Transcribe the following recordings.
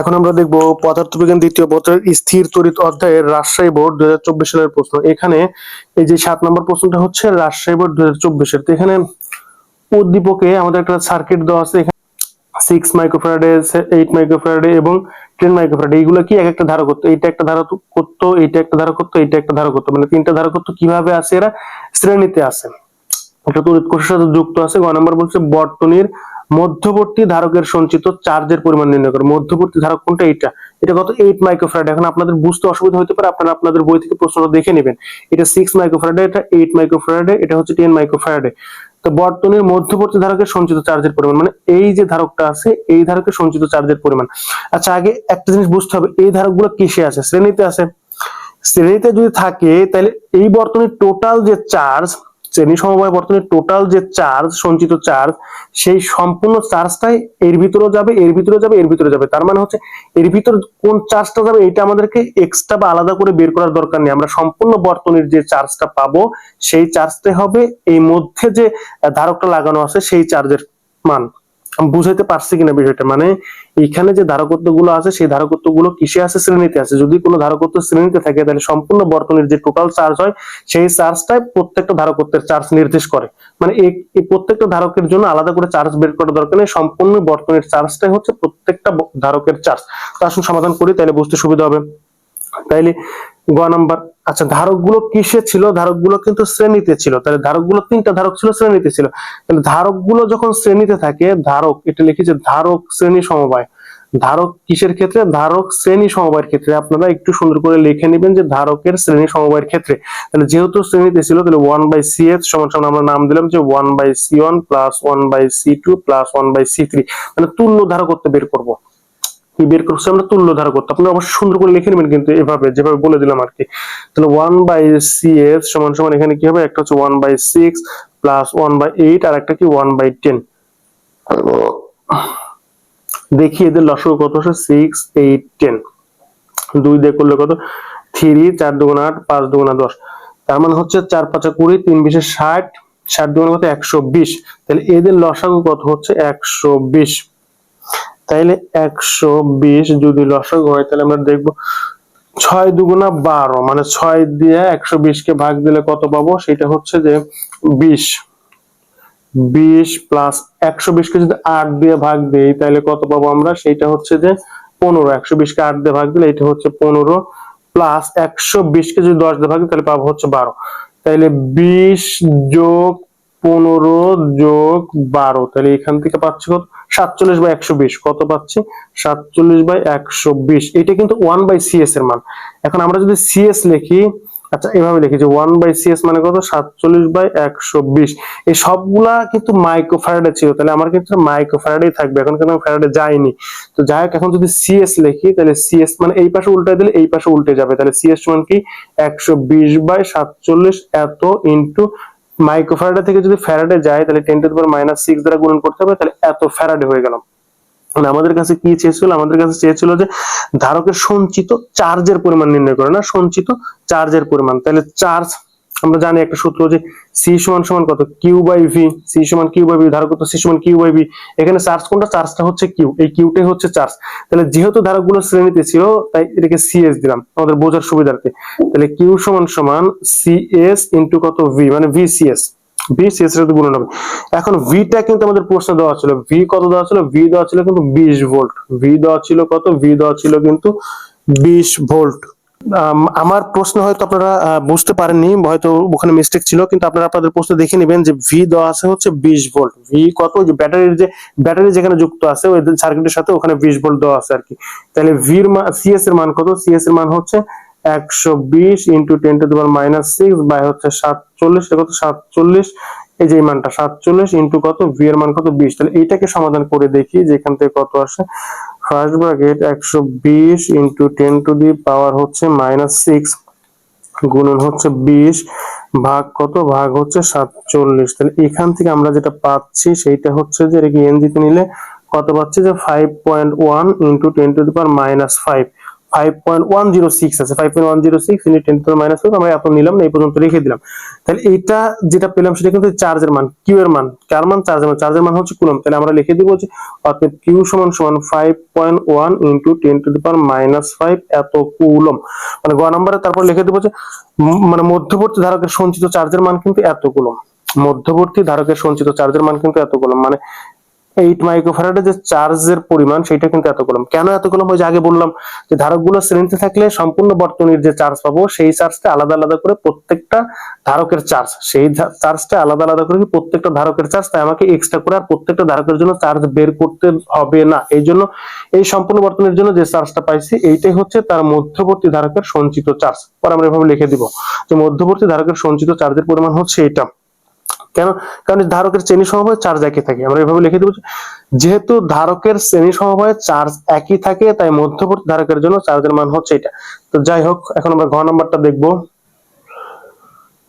এখন আমরা দেখব পদার্থবিজ্ঞান দ্বিতীয় বছরের স্থির তড়িৎ অধ্যায়ের রাজশাহী বোর্ড দুই হাজার চব্বিশ সালের প্রশ্ন। এখানে এই যে সাত নম্বর প্রশ্নটা হচ্ছে রাজশাহী বোর্ড দুই হাজার তো এখানে উদ্দীপকে আমাদের একটা সার্কিট দেওয়া আছে। এখানে সিক্স মাইক্রোফ্যারাডে এইট মাইক্রোফ্যারাডে এবং টেন মাইক্রোফ্যারাডে এইগুলো কি এক একটা ধারক করতো এইটা একটা ধারক করতো এইটা একটা ধারক করতো এইটা একটা ধারক করতো মানে তিনটা ধারক করতো কীভাবে আছে? এরা শ্রেণীতে আছে। একটা তড়িৎ কোষের সাথে যুক্ত আছে। গ নাম্বার বলছে বর্তনীর মধ্যবর্তী ধারকের সঞ্চিত চার্জের পরিমাণ নির্ণয় করে। মধ্যবর্তী ধারক কোনটা? এইটা। এটা কত এইট মাইক্রোফ্যারাড এখন আপনাদের বুঝতে অসুবিধা হতে পারে, আপনারা আপনাদের বই থেকে প্রশ্নটা দেখে নেবেন। এটা সিক্স মাইক্রোফ্যারাডে এটা এইট মাইক্রোফ্যারাডে এটা হচ্ছে টেন মাইক্রোফ্যারাডে তো বর্তনীর মধ্যবর্তী ধারকের সঞ্চিত চার্জের পরিমাণ মানে এই যে ধারকটা আছে, এই ধারকের সঞ্চিত চার্জের পরিমাণ। আচ্ছা আগে একটা জিনিস বুঝতে হবে, এই ধারকগুলো কিসে আছে? শ্রেণীতে আছে। শ্রেণীতে যদি থাকে, তাহলে এই বর্তনীর টোটাল যে চার্জ শ্রেণি সমবায় বর্তনের টোটাল যে চার্জ সঞ্চিত চার্জ সেই সম্পূর্ণ চার্জটাই এর ভিতরেও যাবে, এর ভিতরে যাবে, এর ভিতরে যাবে। তার মানে হচ্ছে, এর ভিতর কোন চার্জটা যাবে এটা আমাদেরকে এক্সট্রা বা আলাদা করে বের করার দরকার নেই। আমরা সম্পূর্ণ বর্তনীর যে চার্জটা পাবো, সেই চার্জটাই হবে এই মধ্যে যে ধারকটা লাগানো আছে, সেই চার্জের মান। বুঝাইতে পারছি কিনা বিষয়টা মানে এখানে যে ধারকত্বগুলো আছে, সেই ধারকত্বগুলো কিসে আছে, শ্রেণীতে আছে। যদি কোনো ধারকত্ব শ্রেণীতে থাকে, তাহলে সম্পূর্ণ বর্তনীর যে টোটাল চার্জ হয়, সেই চার্জটাই প্রত্যেকটা ধারকত্বের চার্জ নির্দেশ করে। মানে এই প্রত্যেকটা ধারকের জন্য আলাদা করে চার্জ বের করার দরকার নেই, সম্পূর্ণ বর্তনীর চার্জটাই হচ্ছে প্রত্যেকটা ধারকের চার্জ তো আসুন সমাধান করি, তাহলে বুঝতে সুবিধা হবে। তাইলে গ নাম্বার। আচ্ছা ধারকগুলো কিসে ছিল? ধারকগুলো কিন্তু শ্রেণীতে ছিল। তাহলে ধারকগুলো তিনটা ধারক ছিল, শ্রেণীতে ছিল। তাহলে ধারকগুলো যখন শ্রেণীতে থাকে, ধারক, এটা লিখেছে ধারক শ্রেণি সমবায়। ধারক কিসের ক্ষেত্রে? ধারক শ্রেণি সমবায়ের ক্ষেত্রে। আপনারা একটু সুন্দর করে লিখে নেবেন যে ধারকের শ্রেণি সমবায়ের ক্ষেত্রে। তাহলে যেহেতু শ্রেণীতে ছিল, তাহলে ওয়ান বাই সি এস সমান সমান আমরা নাম দিলাম যে one by C one plus one by C two plus one by C three মানে তুল্য ধারকত্ব বের করব। বের করছে, আমরা তুল্য ধারা করতে। আপনি অবশ্যই সুন্দর করে লিখে নেবেন কিন্তু এভাবে, যেভাবে বলে দিলাম আর কি। তাহলে ওয়ান বাই সি এস সমান সমান এখানে কি হবে? একটা হচ্ছে one by six plus one by eight আর একটা কি? ওয়ান বাই টেন দেখি এদের লসক কত? হচ্ছে সিক্স এইট টেন দুই দিয়ে করলে কত? থ্রি চার দুগুণ আট, পাঁচ দুগুণ দশ। তার মানে হচ্ছে চার পাঁচা কুড়ি, তিন বিশে ষাট। ষাট দুগুণ কত? একশো বিশ। তাহলে এদের লসাগু কত হচ্ছে? একশো বিশ। তাইলে একশো বিশ যদি লসক হয় তাহলে আমরা দেখব ছয় দুগুণা বারো মানে ছয় দিয়ে একশো বিশ কে ভাগ দিলে কত পাবো? সেটা হচ্ছে যে বিশ। বিশ প্লাস একশো বিশ কে যদি আট দিয়ে ভাগ দিই তাহলে কত পাবো আমরা? সেটা হচ্ছে যে পনেরো। একশো বিশ কে আট দিয়ে ভাগ দিলে এটা হচ্ছে পনেরো প্লাস একশো বিশ কে যদি দশ দিয়ে ভাগ দিই তাহলে পাবো হচ্ছে বারো। তাহলে বিশ যোগ পনেরো যোগ বারো তাহলে এখান থেকে পাচ্ছি কত? সাতচল্লিশ বাই একশো বিশ। কত পাচ্ছি? সাতচল্লিশ বাই একশো বিশ। এটা কিন্তু ওয়ান বাই সিএস এর মান। এখন আমরা যদি সিএস লিখি আচ্ছা এভাবে লিখি যে ওয়ান বাই সিএস মানে কত? সাতচল্লিশ বাই একশো বিশ। এই সবগুলা কিন্তু মাইক্রোফ্যারাডে ছিল। তাহলে আমার কিন্তু মাইক্রোফ্যারাডেই থাকবে। এখন কিন্তু ফ্যারাডে যায়নি তো যাই হোক, এখন যদি সিএস লিখি, তাহলে সিএস মানে এই পাশে উল্টে দিলে এই পাশে উল্টে যাবে। তাহলে সিএস সমান কি? একশো বিশ বাই সাতচল্লিশ এত ইন্টু মাইক্রোফ্যারাডে থেকে যদি ফ্যারাডে যায়, তাহলে ten to power minus six দ্বারা গুণন করতে হবে, তাহলে এত ফ্যারাডে হয়ে গেলাম। আমাদের কাছে কি চেয়েছিল? আমাদের কাছে চেয়েছিল যে ধারকের সঞ্চিত চার্জের পরিমাণ নির্ণয় করে না, সঞ্চিত চার্জের পরিমাণ। তাহলে চার্জ আমরা জানি একটা সূত্র যে সি সমান সমান কত? কিউ বাই ভি সি সমান কিউ বাই ভি ধারকত্ব সি সমান কিউ বাই ভি এখানে চার্জ কোনটা? চার্জটা হচ্ছে কিউ এই কিউটাই হচ্ছে চার্জ তাহলে যেহেতু ধারকগুলো শ্রেণীতে ছিল, তাই এটাকে সিএস দিলাম, আমাদের বোঝার সুবিধার্থে। তাহলে কিউ সমান সমান সিএস ইন্টু কত? ভি মানে ভি সিএস ভি সিএস এর গুণন হবে। এখন ভিটা কিন্তু আমাদের প্রশ্ন দেওয়া ছিল। ভি কত দেওয়া ছিল? ভি দেওয়া ছিল কিন্তু বিশ ভোল্ট ভি দেওয়া ছিল কত? ভি দেওয়া ছিল কিন্তু বিশ ভোল্ট আমার প্রশ্ন হয়তো আপনারা বুঝতে পারেননি, হয়তো ওখানে মিস্টেক ছিল, কিন্তু আপনারা আপনাদের প্রশ্ন দেখে নেবেন যে ভি দেওয়া আছে হচ্ছে বিশ ভোল্ট ভি কত? যে ব্যাটারির যে, ব্যাটারি যেখানে যুক্ত আছে, ওই সার্কিটের সাথে ওখানে বিশ ভোল্ট দেওয়া আছে আর কি তাহলে ভির সিএস এর মান কত? সিএস এর মান হচ্ছে একশো বিশ ইন্টু টেন টু দেওয়ার মাইনাস সিক্স বাই হচ্ছে সাতচল্লিশ কত? সাতচল্লিশ। এই যে মানটা, সাতচল্লিশ ইন্টু কত? ভি এর মান কত? বিশ। তাহলে এইটাকে সমাধান করে দেখি যে এখান থেকে কত আসে। ফার্স্ট ব্র্যাকেট একশো বিশ into ten to the power হচ্ছে মাইনাস সিক্স গুণন হচ্ছে বিশ, ভাগ কত? ভাগ হচ্ছে সাতচল্লিশ। তাহলে এখান থেকে আমরা যেটা পাচ্ছি সেইটা হচ্ছে যে এটা কি এনজিতে নিলে কত পাচ্ছি? যে five point one into ten to the power minus five coulomb মানে গ নম্বরে তারপর লিখে দিব যে মানে মধ্যবর্তী ধারকের সঞ্চিত চার্জের মান কিন্তু এত কুলম মধ্যবর্তী ধারকের সঞ্চিত চার্জের মান কিন্তু এত কুলম মানে এইট মাইক্রোফ্যারাডের যে চার্জের পরিমাণ সেটা কিন্তু এত কলম। কেন এত কলম? ওই যে আগে বললাম যে ধারকগুলো শ্রেণীতে থাকলে সম্পূর্ণ বর্তনীর যে চার্জ পাবো, সেই চার্জটা আলাদা আলাদা করে প্রত্যেকটা ধারকের চার্জ সেই চার্জটা আলাদা আলাদা করে প্রত্যেকটা ধারকের চার্জ তাই আমাকে এক্সট্রা করে আর প্রত্যেকটা ধারকের জন্য চার্জ বের করতে হবে না। এই জন্য এই সম্পূর্ণ বর্তনীর জন্য যে চার্জটা পাইছি, এইটাই হচ্ছে তার মধ্যবর্তী ধারকের সঞ্চিত চার্জ পরে আমরা এভাবে লিখে দিব যে মধ্যবর্তী ধারকের সঞ্চিত চার্জের পরিমাণ হচ্ছে এটা কেন? কারণ ধারকের শ্রেণি সমবায় চার্জ একই থাকে। আমরা এভাবে লিখে দেবো যেহেতু ধারকের শ্রেণি সমবায় চার্জ একই থাকে, তাই মধ্যবর্তী ধারকের জন্য চার্জের মান হচ্ছে এটা। তো যাই হোক, এখন আমরা ঘ নাম্বারটা দেখব।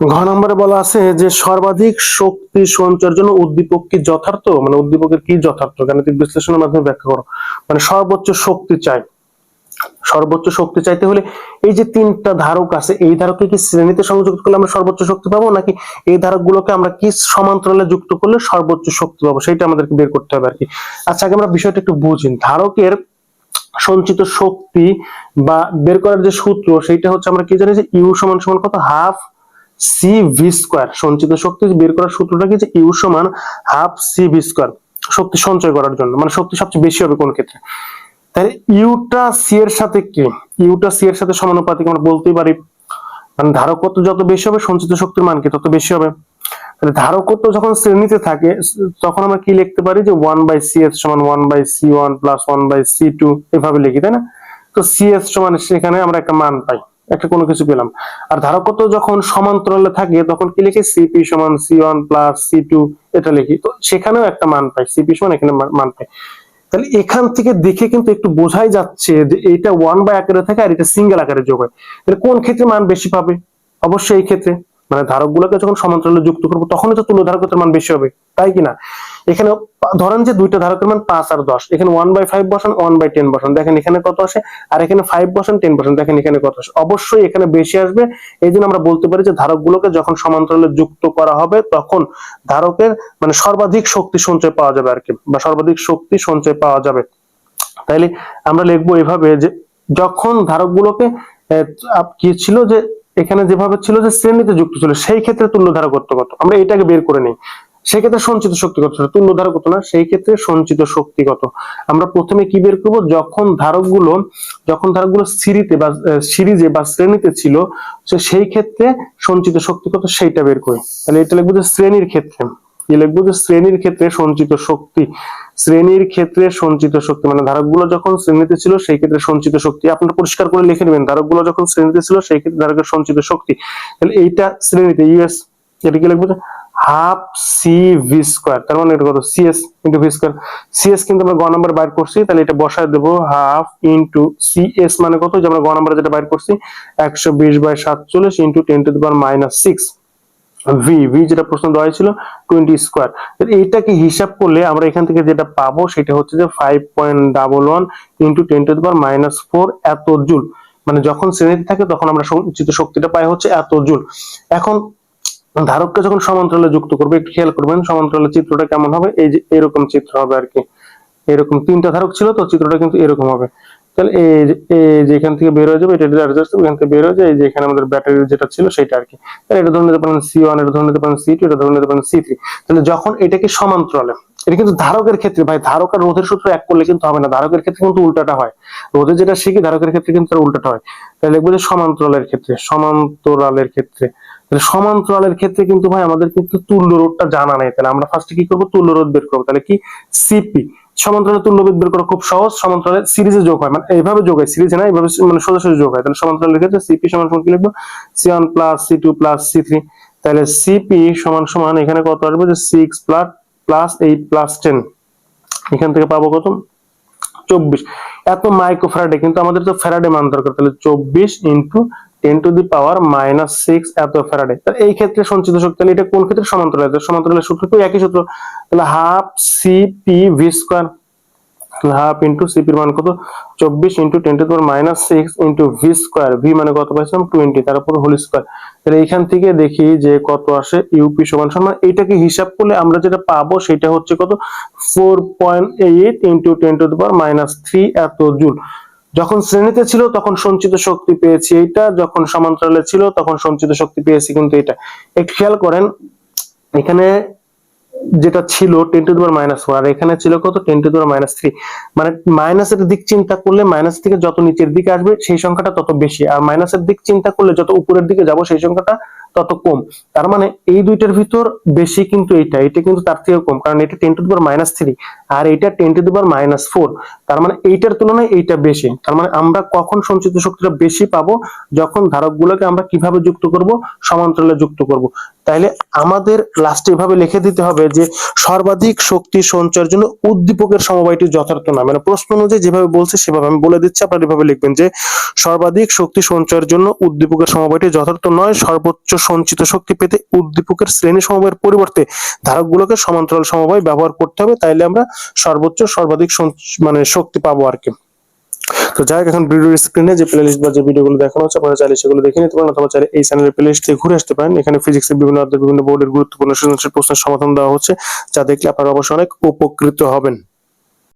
ঘ নম্বরে বলা আছে যে, সর্বাধিক শক্তি সঞ্চয়ের জন্য উদ্দীপক কি যথার্থ? মানে উদ্দীপকের কি যথার্থ? গাণিতিক বিশ্লেষণের মাধ্যমে ব্যাখ্যা করো। মানে সর্বোচ্চ শক্তি চাই। সর্বোচ্চ শক্তি চাইতে হলে এই যে তিনটা ধারক আছে, এই ধারককে কি শ্রেণীতে সংযুক্ত করলে আমরা সর্বোচ্চ শক্তি পাবো? নাকি এই ধারকগুলোকে আমরা কি সমান্তরালে যুক্ত করলে সর্বোচ্চ শক্তি পাবো? সেটা আমাদেরকে বের করতে হবে আর কি আচ্ছা আগে আমরা বিষয়টা একটু বুঝি। ধারকের সঞ্চিত শক্তি বা বের করার যে সূত্র সেটা হচ্ছে আমরা কি জানি যে ইউ সমান সমান কত? হাফ সি ভি স্কোয়ার সঞ্চিত শক্তি বের করার সূত্রটা কি যে ইউ সমান হাফ সি ভি স্কোয়ার শক্তি সঞ্চয় করার জন্য। মানে শক্তি সবচেয়ে বেশি হবে কোন ক্ষেত্রে? তাহলে ইউটা সি এর সাথে কি? ইউটা সি এর সাথে সমানুপাতিক আমরা বলতেই পারি। মানে ধারকত্ব যত বেশি হবে, সঞ্চিত শক্তির মান কি তত বেশি হবে। তাহলে ধারকত্ব যখন শ্রেণীতে থাকে, তখন আমরা কি লিখতে পারি? যে ওয়ান বাই সি এস সমান one by C one plus one by C two এভাবে লিখি, তাই না? তো সি এস সমান সেখানে আমরা একটা মান পাই, একটা কোনো কিছু পেলাম। আর ধারকত্ব যখন সমান্তরালে থাকে, তখন কি লিখি? সিপি সমান C one plus C two এটা লিখি। তো সেখানেও একটা মান পাই সিপি সমান এখানে মান- মান পাই। তাহলে এখান থেকে দেখে কিন্তু একটু বোঝাই যাচ্ছে যে এটা ওয়ান বাই আকারে থাকে আর এটা সিঙ্গেল আকারে যোগ হয়। তাহলে কোন ক্ষেত্রে মান বেশি পাবে? অবশ্যই এই ক্ষেত্রে। মানে ধারকগুলোকে যখন সমান্তরালে যুক্ত করব, তখনই তো তুল্য ধারকত্বের মান বেশি হবে। তাই কিনা এখানে ধরেন যে দুইটা ধারকের মান পাঁচ আর দশ। এখানে ওয়ান বাই ফাইভ বসান ওয়ান বাই টেন বসান। দেখেন এখানে কত আসে? আর এখানে ফাইভ বসান টেন বসান। দেখেন এখানে কত আসে? অবশ্যই এখানে বেশি আসবে। এই জন্য আমরা বলতে পারি যে ধারকগুলোকে যখন সমান্তরালে যুক্ত করা হবে, তখন ধারকের মানে সর্বাধিক শক্তি সঞ্চয় পাওয়া যাবে আর কি, বা সর্বাধিক শক্তি সঞ্চয় পাওয়া যাবে। তাইলে আমরা লিখব এভাবে যে যখন ধারকগুলোকে কি ছিল যে এখানে যেভাবে ছিল যে শ্রেণীতে যুক্ত ছিল, সেই ক্ষেত্রে তুল্য ধারকত্ব কত আমরা এটাকে বের করে নিই। সেই ক্ষেত্রে সঞ্চিত শক্তি কত তুল্য ধারকত্ব না। সেই ক্ষেত্রে সঞ্চিত শক্তি কত? আমরা প্রথমে কি বের করব? যখন ধারকগুলো যখন ধারকগুলো সিরিতে বা সিরিজে বা শ্রেণীতে ছিল সেই ক্ষেত্রে সঞ্চিত শক্তি কত? সেইটা বের করি। তাহলে এটা লিখব যে শ্রেণির ক্ষেত্রে। কি লিখব যে শ্রেণির ক্ষেত্রে সঞ্চিত শক্তি। শ্রেণির ক্ষেত্রে সঞ্চিত শক্তি মানে ধারকগুলো যখন শ্রেণীতে ছিল, সেই ক্ষেত্রে সঞ্চিত শক্তি আপনারা পরিষ্কার করে লিখে নেবেন। ধারকগুলো যখন শ্রেণীতে ছিল, সেই ক্ষেত্রে ধারকের সঞ্চিত শক্তি। তাহলে এইটা শ্রেণীতে, ইউএস, এটা কি লিখব? হাফ সি ভি স্কোয়ার, তার মানে এটা কত? CS into V square. CS কিন্তু আমরা গ নাম্বার বাইর করছি, তাহলে এটা বসায় দেবো, হাফ ইন্টু সিএস মানে কত? যে আমরা গ নাম্বার যেটা বাইর করছি, একশো বিশ বাই সাতচল্লিশ into ten to the power minus six. V V যেটা প্রশ্ন দেওয়া হয়েছিল টোয়েন্টি স্কোয়ার এইটাকে হিসাব করলে আমরা এখান থেকে যেটা পাবো, সেটা হচ্ছে যে five point double one into ten to power minus four এত জুল। মানে যখন শ্রেণীতে থাকে, তখন আমরা সঞ্চিত শক্তিটা পাই হচ্ছে এত জুল। এখন ধারককে যখন সমান্তরালে যুক্ত করবে, একটু খেয়াল করবেন সমান্তরালের চিত্রটা কেমন হবে? এই যে এরকম চিত্র হবে আর কি। এরকম তিনটা ধারক ছিল, তো চিত্রটা কিন্তু এরকম হবে। তাহলে এই যে- এই যে এখান থেকে বের হয়ে যাবে, এটা অ্যাডজাস্ট এখান থেকে বের হয়ে যায়, এই যে এখানে আমাদের ব্যাটারি যেটা ছিল সেটা আর কি। তাহলে এটা ধরে নিতে পারেন সি ওয়ান এটা ধরে নিতে পারেন সি টু এটা ধরে নিতে পারেন সি থ্রি তাহলে যখন এটাকে সমান্তরালে, এটা কিন্তু ধারকের ক্ষেত্রে, ভাই, ধারক আর রোধের সূত্র এক করলে কিন্তু হবে না। ধারকের ক্ষেত্রে কিন্তু উল্টাটা হয়। রোধে যেটা শিখি, ধারকের ক্ষেত্রে কিন্তু তার উল্টাটা হয়। তাহলে লিখব যে সমান্তরালের ক্ষেত্রে সমান্তরালের ক্ষেত্রে। তাহলে সমান্তরালের ক্ষেত্রে কিন্তু, ভাই, আমাদের কিন্তু তুল্য রোধটা জানা নেই। তাহলে আমরা ফার্স্টে কি করব? তুল্য রোধ বের করব। তাহলে কি? সিপি সমান্তরালে তুল্য রোধ বের করা খুব সহজ। সমান্তরালে সিরিজে যোগ হয় মানে এইভাবে যোগ হয়, সিরিজে না, এইভাবে মানে সোজা সোজা যোগ হয়। তাহলে সমান্তরালের ক্ষেত্রে সিপি সমান সমান কি লিখব? C one plus C two plus C three তাহলে সিপি সমান সমান এখানে কত আসবে? যে six plus plus eight plus ten এখান থেকে পাবো কত? চব্বিশ। এত মাইক্রো ফ্যারাডে কিন্তু আমাদের তো ফ্যারাডে মান দরকার। তাহলে চব্বিশ into ten to the power minus six এত ফ্যারাডে তাহলে এই ক্ষেত্রে সঞ্চিত শক্তি তাহলে এটা কোন ক্ষেত্রে সমান্তরাল? সমান্তরালের সূত্র কি একই সূত্র। তাহলে half C P V square half into সিপির মান কত? চব্বিশ into ten to power minus six into V square V মানে কত পাইছিলাম? টোয়েন্টি তার উপর হোল স্কোয়ার তাহলে এইখান থেকে দেখি যে কত আসে? ইউপি সমান সমান। এইটাকে হিসাব করলে আমরা যেটা পাবো সেটা হচ্ছে কত? Four point eight into ten to power minus three এত জুল। যখন শ্রেণীতে ছিল, তখন সঞ্চিত শক্তি পেয়েছি এইটা, যখন সমান্তরালে ছিল, তখন সঞ্চিত শক্তি পেয়েছি কিন্তু এটা একটু খেয়াল করেন, এখানে যেটা ছিল ten to power minus four আর এখানে ছিল কত? Ten to power minus three মানে মাইনাসের দিক চিন্তা করলে মাইনাস থেকে যত নিচের দিকে আসবে, সেই সংখ্যাটা তত বেশি। আর মাইনাসের দিক চিন্তা করলে যত উপরের দিকে যাব, সেই সংখ্যাটা তত কম। তার মানে এই দুইটার ভিতর বেশি কিন্তু এইটা এটা কিন্তু তার থেকেও কম, কারণ এটা টেন টু দুবার মাইনাস থ্রি আর এটা টেন টু দুবার মাইনাস ফোর তার মানে এইটার তুলনায় এইটা বেশি। তার মানে আমরা কখন সঞ্চিত শক্তিটা বেশি পাবো, যখন ধারকগুলোকে আমরা কীভাবে যুক্ত করব, সমান্তরালে যুক্ত করব। তাইলে আমাদের লাস্টে এভাবে লিখে দিতে হবে যে সর্বাধিক শক্তি সঞ্চয়ের জন্য উদ্দীপকের সমবায়টি যথার্থ না। মানে প্রশ্ন অনুযায়ী যেভাবে বলছে সেভাবে আমি বলে দিচ্ছি, আপনারা এভাবে লিখবেন যে সর্বাধিক শক্তি সঞ্চয়ের জন্য উদ্দীপকের সমবায়টি যথার্থ নয়, সর্বোচ্চ সঞ্চিত শক্তি পেতে উদ্দীপকের শ্রেণি সমবায়ের পরিবর্তে ধারকগুলোকে সমান্তরাল সমবায় ব্যবহার করতে হবে। তাইলে আমরা সর্বোচ্চ সর্বাধিক মানে শক্তি পাবো আর কি। তো যাই হোক, এখন ভিডিওর স্ক্রিনে যে প্লেলিস্ট বা যে ভিডিওগুলো দেখানো হচ্ছে আপনারা চাইলে সেগুলো দেখে নিতে পারেন অথবা চাইলে এই চ্যানেলের প্লেলিস্ট ঘুরে আসতে পারেন। এখানে ফিজিক্সের বিভিন্ন অধ্যায় বিভিন্ন বোর্ডের গুরুত্বপূর্ণ প্রশ্নের সমাধান দেওয়া হচ্ছে যা দেখলে আপনারা অবশ্যই অনেক উপকৃত হবেন।